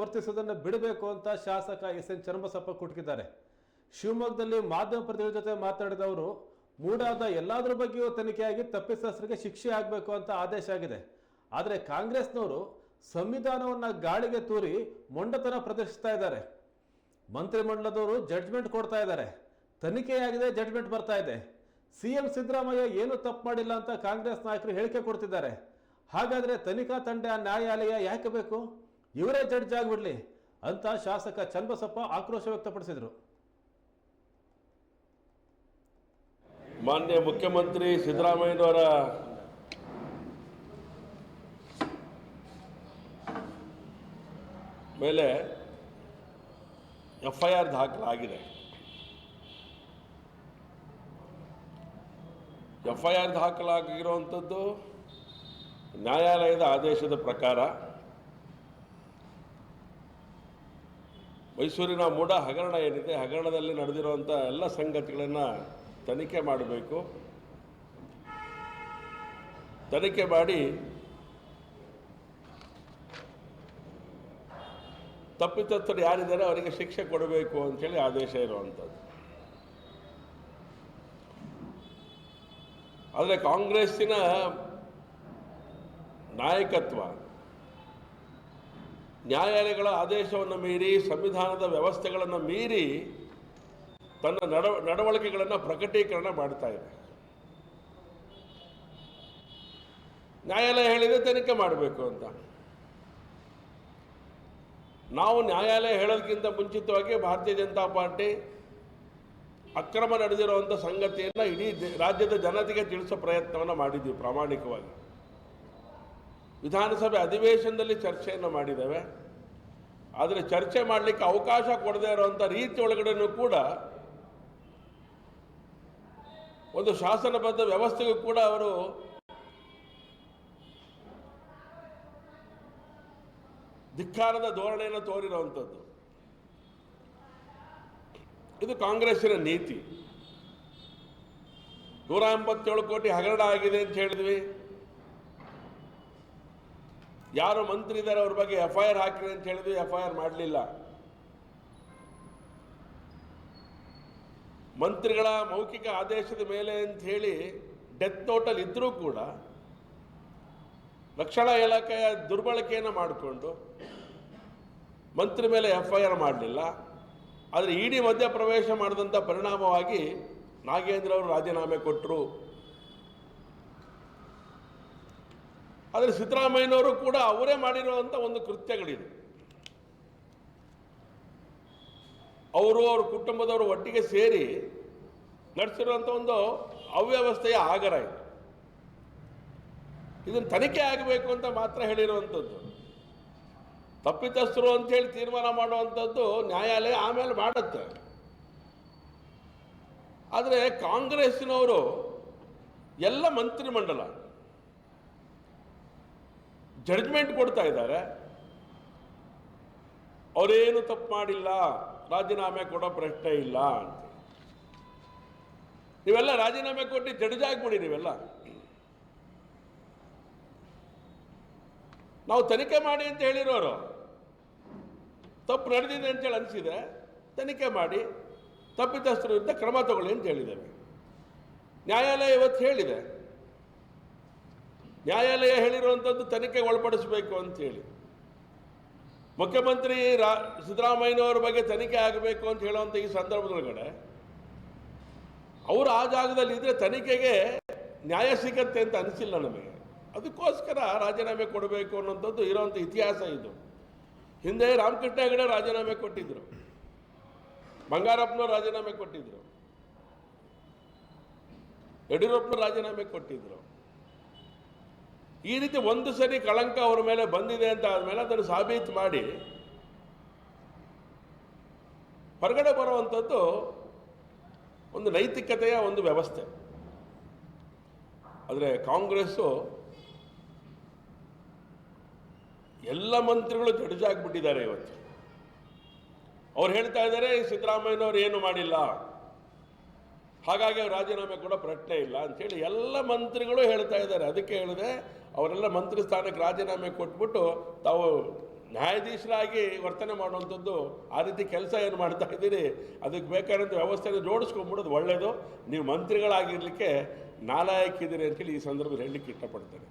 ವರ್ತಿಸುವುದನ್ನು ಬಿಡಬೇಕು ಅಂತ ಶಾಸಕ ಎಸ್ ಎನ್ ಚರ್ಮಸಪ್ಪ ಕುಟುಕಿದ್ದಾರೆ ಶಿವಮೊಗ್ಗದಲ್ಲಿ ಮಾಧ್ಯಮ ಪ್ರತಿನಿಧಿ ಜೊತೆ ಮಾತನಾಡಿದ ಅವರು ಮೂಡಾದ ಎಲ್ಲಾದ್ರ ಬಗ್ಗೆಯೂ ತನಿಖೆಯಾಗಿ ತಪ್ಪಿತಸ್ಥರಿಗೆ ಶಿಕ್ಷೆ ಆಗಬೇಕು ಅಂತ ಆದೇಶ ಆಗಿದೆ. ಆದರೆ ಕಾಂಗ್ರೆಸ್ನವರು ಸಂವಿಧಾನವನ್ನ ಗಾಳಿಗೆ ತೂರಿ ಮೊಂಡತನ ಪ್ರದರ್ಶಿಸ್ತಾ ಇದ್ದಾರೆ. ಮಂತ್ರಿಮಂಡಲದವರು ಜಡ್ಜ್ಮೆಂಟ್ ಕೊಡ್ತಾ ಇದ್ದಾರೆ. ತನಿಖೆಯಾಗಿದೆ ಜಡ್ಜ್ಮೆಂಟ್ ಬರ್ತಾ ಇದೆ. ಸಿಎಂ ಸಿದ್ದರಾಮಯ್ಯ ಏನು ತಪ್ಪು ಮಾಡಿಲ್ಲ ಅಂತ ಕಾಂಗ್ರೆಸ್ ನಾಯಕರು ಹೇಳಿಕೆ ಕೊಡ್ತಿದ್ದಾರೆ. ಹಾಗಾದ್ರೆ ತನಿಖಾ ತಂಡ ನ್ಯಾಯಾಲಯ ಯಾಕೆ ಬೇಕು? ಇವರೇ ಜಡ್ಜ್ ಆಗಿಬಿಡ್ಲಿ ಅಂತ ಶಾಸಕ ಚನ್ನಬಸಪ್ಪ ಆಕ್ರೋಶ ವ್ಯಕ್ತಪಡಿಸಿದರು. ಮಾನ್ಯ ಮುಖ್ಯಮಂತ್ರಿ ಸಿದ್ದರಾಮಯ್ಯನವರ ಮೇಲೆ ಎಫ್ ಐ ಆರ್ ದಾಖಲಾಗಿದೆ. ಎಫ್ ಐ ಆರ್ ದಾಖಲಾಗಿರುವಂಥದ್ದು ನ್ಯಾಯಾಲಯದ ಆದೇಶದ ಪ್ರಕಾರ ಮೈಸೂರಿನ ಮೂಡ ಹಗರಣ ಏನಿದೆ, ಹಗರಣದಲ್ಲಿ ನಡೆದಿರುವಂಥ ಎಲ್ಲ ಸಂಗತಿಗಳನ್ನು ತನಿಖೆ ಮಾಡಬೇಕು. ತನಿಖೆ ಮಾಡಿ ತಪ್ಪಿತಸ್ಥರು ಯಾರಿದ್ದಾರೆ ಅವರಿಗೆ ಶಿಕ್ಷೆ ಕೊಡಬೇಕು ಅಂಥೇಳಿ ಆದೇಶ ಇರುವಂಥದ್ದು ಆದರೆ ಕಾಂಗ್ರೆಸ್ಸಿನ ನಾಯಕತ್ವ ನ್ಯಾಯಾಲಯಗಳ ಆದೇಶವನ್ನು ಮೀರಿ, ಸಂವಿಧಾನದ ವ್ಯವಸ್ಥೆಗಳನ್ನು ಮೀರಿ ತನ್ನ ನಡ ನಡವಳಿಕೆಗಳನ್ನು ಪ್ರಕಟೀಕರಣ ಮಾಡ್ತಾ ಇದೆ. ನ್ಯಾಯಾಲಯ ಹೇಳಿದರೆ ತನಿಖೆ ಮಾಡಬೇಕು ಅಂತ. ನಾವು ನ್ಯಾಯಾಲಯ ಹೇಳೋದಕ್ಕಿಂತ ಮುಂಚಿತವಾಗಿ ಭಾರತೀಯ ಜನತಾ ಪಾರ್ಟಿ ಅಕ್ರಮ ನಡೆದಿರುವಂಥ ಸಂಗತಿಯನ್ನು ಇಡೀ ರಾಜ್ಯದ ಜನತೆಗೆ ತಿಳಿಸೋ ಪ್ರಯತ್ನವನ್ನು ಮಾಡಿದ್ದೀವಿ ಪ್ರಾಮಾಣಿಕವಾಗಿ. ವಿಧಾನಸಭೆ ಅಧಿವೇಶನದಲ್ಲಿ ಚರ್ಚೆಯನ್ನು ಮಾಡಿದ್ದೇವೆ. ಆದರೆ ಚರ್ಚೆ ಮಾಡಲಿಕ್ಕೆ ಅವಕಾಶ ಕೊಡದೇ ಇರುವಂಥ ರೀತಿ ಒಳಗಡೆನೂ ಕೂಡ ಒಂದು ಶಾಸನಬದ್ಧ ವ್ಯವಸ್ಥೆಗೂ ಕೂಡ ಅವರು ಧಿಕ್ಕಾರದ ಧೋರಣೆಯನ್ನು ತೋರಿರುವಂಥದ್ದು. ಇದು ಕಾಂಗ್ರೆಸ್ಸಿನ ನೀತಿ. ನೂರ ಎಂಬತ್ತೇಳು ಕೋಟಿ ಹಗರಣ ಆಗಿದೆ ಅಂತ ಹೇಳಿದ್ವಿ. ಯಾರು ಮಂತ್ರಿ ಇದ್ದಾರೆ ಅವ್ರ ಬಗ್ಗೆ ಎಫ್ ಐ ಆರ್ ಹಾಕಿರಿ ಅಂತ ಹೇಳಿದ್ರು ಎಫ್ ಐ ಆರ್ ಮಾಡಲಿಲ್ಲ. ಮಂತ್ರಿಗಳ ಮೌಖಿಕ ಆದೇಶದ ಮೇಲೆ ಅಂತ ಹೇಳಿ ಡೆತ್ ನೋಟಲ್ಲಿ ಇದ್ದರೂ ಕೂಡ ರಕ್ಷಣಾ ಇಲಾಖೆಯ ದುರ್ಬಳಕೆಯನ್ನು ಮಾಡಿಕೊಂಡು ಮಂತ್ರಿ ಮೇಲೆ ಎಫ್ ಐ ಆರ್ ಮಾಡಲಿಲ್ಲ. ಆದರೆ ಇಡಿ ಮಧ್ಯಪ್ರವೇಶ ಮಾಡಿದಂಥ ಪರಿಣಾಮವಾಗಿ ನಾಗೇಂದ್ರ ಅವರು ರಾಜೀನಾಮೆ ಕೊಟ್ಟರು ಆದರೆ ಸಿದ್ದರಾಮಯ್ಯನವರು ಕೂಡ ಅವರೇ ಮಾಡಿರುವಂಥ ಒಂದು ಕೃತ್ಯಗಳಿದೆ. ಅವರು ಅವ್ರ ಕುಟುಂಬದವರು ಒಟ್ಟಿಗೆ ಸೇರಿ ನಡೆಸಿರುವಂಥ ಒಂದು ಅವ್ಯವಸ್ಥೆಯ ಆಗರ ಇದು. ಇದನ್ನು ತನಿಖೆ ಆಗಬೇಕು ಅಂತ ಮಾತ್ರ ಹೇಳಿರುವಂಥದ್ದು ತಪ್ಪಿತಸ್ಥರು ಅಂತೇಳಿ ತೀರ್ಮಾನ ಮಾಡುವಂಥದ್ದು ನ್ಯಾಯಾಲಯ ಆಮೇಲೆ ಮಾಡುತ್ತೆ. ಆದರೆ ಕಾಂಗ್ರೆಸ್ಸಿನವರು ಎಲ್ಲ ಮಂತ್ರಿಮಂಡಲ ಜಡ್ಜ್ಮೆಂಟ್ ಕೊಡ್ತಾ ಇದ್ದಾರೆ. ಅವರೇನು ತಪ್ಪು ಮಾಡಿಲ್ಲ, ರಾಜೀನಾಮೆ ಕೊಡೋ ಪ್ರಶ್ನೆ ಇಲ್ಲ ಅಂತ. ನೀವೆಲ್ಲ ರಾಜೀನಾಮೆ ಕೊಟ್ಟು ಜಡ್ಜ್ ಆಗ್ಬಿಡಿ ನೀವೆಲ್ಲ. ನಾವು ತನಿಖೆ ಮಾಡಿ ಅಂತ ಹೇಳಿರೋರು. ತಪ್ಪು ನಡೆದಿದೆ ಅಂತೇಳಿ ಅನಿಸಿದೆ. ತನಿಖೆ ಮಾಡಿ, ತಪ್ಪಿತಸ್ಥರ ವಿರುದ್ಧ ಕ್ರಮ ತಗೊಳ್ಳಿ ಅಂತ ಹೇಳಿದ್ದೇವೆ. ನ್ಯಾಯಾಲಯ ಇವತ್ತು ಹೇಳಿದೆ. ನ್ಯಾಯಾಲಯ ಹೇಳಿರುವಂಥದ್ದು ತನಿಖೆಗೆ ಒಳಪಡಿಸಬೇಕು ಅಂತೇಳಿ ಮುಖ್ಯಮಂತ್ರಿ ರಾ, ಸಿದ್ದರಾಮಯ್ಯನವರ ಬಗ್ಗೆ ತನಿಖೆ ಆಗಬೇಕು ಅಂತ ಹೇಳುವಂಥ ಈ ಸಂದರ್ಭದೊಳಗಡೆ ಅವರು ಆ ಜಾಗದಲ್ಲಿ ಇದ್ರೆ ತನಿಖೆಗೆ ನ್ಯಾಯ ಸಿಗತ್ತೆ ಅಂತ ಅನಿಸಿಲ್ಲ ನಮಗೆ. ಅದಕ್ಕೋಸ್ಕರ ರಾಜೀನಾಮೆ ಕೊಡಬೇಕು ಅನ್ನೋಂಥದ್ದು ಇರೋವಂಥ ಇತಿಹಾಸ ಇದು. ಹಿಂದೆ ರಾಮಕೃಷ್ಣ ಹೆಗಡೆ ರಾಜೀನಾಮೆ ಕೊಟ್ಟಿದ್ದರು ಬಂಗಾರಪ್ಪನವ್ರು ರಾಜೀನಾಮೆ ಕೊಟ್ಟಿದ್ರು. ಯಡಿಯೂರಪ್ಪನವ್ರು ರಾಜೀನಾಮೆ ಕೊಟ್ಟಿದ್ರು. ಈ ರೀತಿ ಒಂದು ಸರಿ ಕಳಂಕ ಅವರ ಮೇಲೆ ಬಂದಿದೆ ಅಂತ ಆದಮೇಲೆ ಅದನ್ನು ಸಾಬೀತು ಮಾಡಿ ಹೊರಗಡೆ ಬರುವಂಥದ್ದು ಒಂದು ನೈತಿಕತೆಯ ಒಂದು ವ್ಯವಸ್ಥೆ. ಆದರೆ ಕಾಂಗ್ರೆಸ್ಸು ಎಲ್ಲ ಮಂತ್ರಿಗಳು ಜಡ್ಜಾಗ್ಬಿಟ್ಟಿದ್ದಾರೆ ಇವತ್ತು. ಅವ್ರು ಹೇಳ್ತಾ ಇದ್ದಾರೆ ಸಿದ್ದರಾಮಯ್ಯನವ್ರು ಏನು ಮಾಡಿಲ್ಲ? ಹಾಗಾಗಿ ಅವ್ರು ರಾಜೀನಾಮೆ ಕೂಡ ಪ್ರಶ್ನೆ ಇಲ್ಲ ಅಂಥೇಳಿ ಎಲ್ಲ ಮಂತ್ರಿಗಳು ಹೇಳ್ತಾ ಇದ್ದಾರೆ. ಅದಕ್ಕೆ ಹೇಳಿದೆ, ಅವರೆಲ್ಲ ಮಂತ್ರಿ ಸ್ಥಾನಕ್ಕೆ ರಾಜೀನಾಮೆ ಕೊಟ್ಬಿಟ್ಟು ತಾವು ನ್ಯಾಯಾಧೀಶರಾಗಿ ವರ್ತನೆ ಮಾಡುವಂಥದ್ದು ಆ ರೀತಿ ಕೆಲಸ ಏನು ಮಾಡ್ತಾ ಇದ್ದೀರಿ? ಅದಕ್ಕೆ ಬೇಕಾದಂಥ ವ್ಯವಸ್ಥೆನ ಜೋಡಿಸ್ಕೊಂಡ್ಬಿಡೋದು ಒಳ್ಳೆಯದು ನೀವು ಮಂತ್ರಿಗಳಾಗಿರಲಿಕ್ಕೆ ನಾಲಾಯಕ್ಕಿದ್ದೀರಿ ಅಂತೇಳಿ ಈ ಸಂದರ್ಭದಲ್ಲಿ ಹೇಳಲಿಕ್ಕೆ ಇಷ್ಟಪಡ್ತೇನೆ.